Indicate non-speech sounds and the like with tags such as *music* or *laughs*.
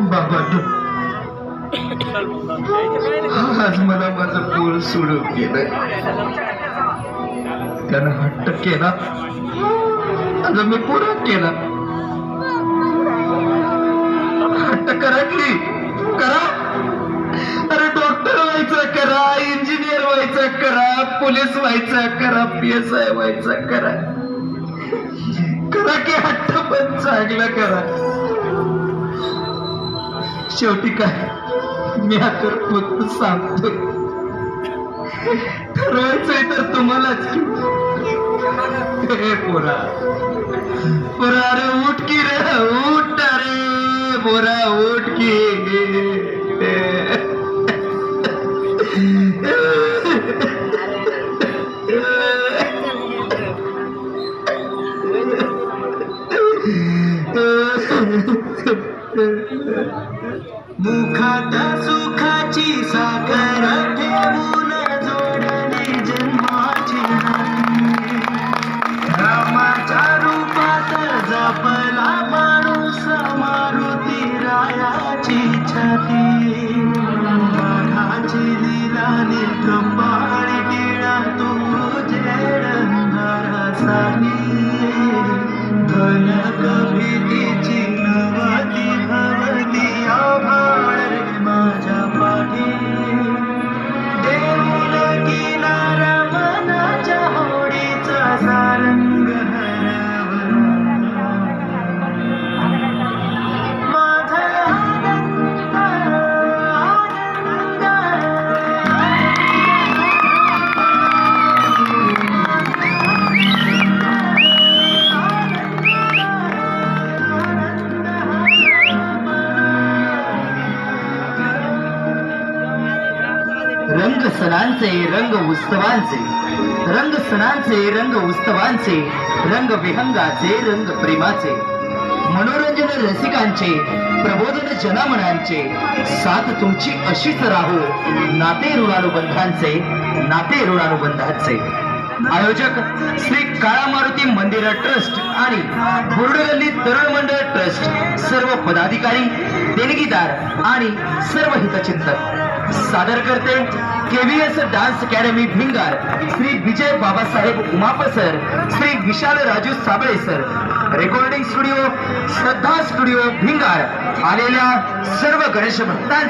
बाबा आज मला माझं पोर सोडून गेलं त्यानं हट्ट केला. आता मी पुरा केला. हट्ट करा की. करा. अरे डॉक्टर व्हायचं करा. इंजिनियर व्हायचं करा. पोलीस व्हायचं करा. पी एस आय व्हायचं करा. करा की हट्ट पण चांगला करा. शेवटी काय? मी आता फक्त सांगतो ठरवायचंय तर तुम्हालाच. हे पोरा. पोरा अरे उठ की रे उठ अरे. पोरा उठ की. *laughs* *laughs* मुखात सुखाची साखर ठेवून जोडले जन्माची रामाच्या रूपात जपला माणूस मारुती रायाची छाती. वाघाची दिलानी कपाळी टिळा तू जेडंगारासाठी धन भीतीची रंग सणांचे रंग उत्सवांचे. रंग सणांचे रंग उत्सवांचे. रंग विहंगाचे रंग प्रेमाचे. मनोरंजन रसिकांचे प्रबोधन जनामनांचे. साथ तुमची अशीच राहो. नाते ऋणानुबंधांचे नाते ऋणानुबंधांचे. आयोजक श्री काळा मारुती मंदिर ट्रस्ट आणि बोर्डगल्ली तरुण मंडळ ट्रस्ट सर्व पदाधिकारी देणगीदार आणि सर्व हितचिंतक. सादर करते KVS dance academy Bhingar Shri Vijay Babasaheb Umap sir Shri Vishal Raju Sable sir. Recording studio Shraddha studio Bhingar आलेल्या सर्व गणेश भक्तांचे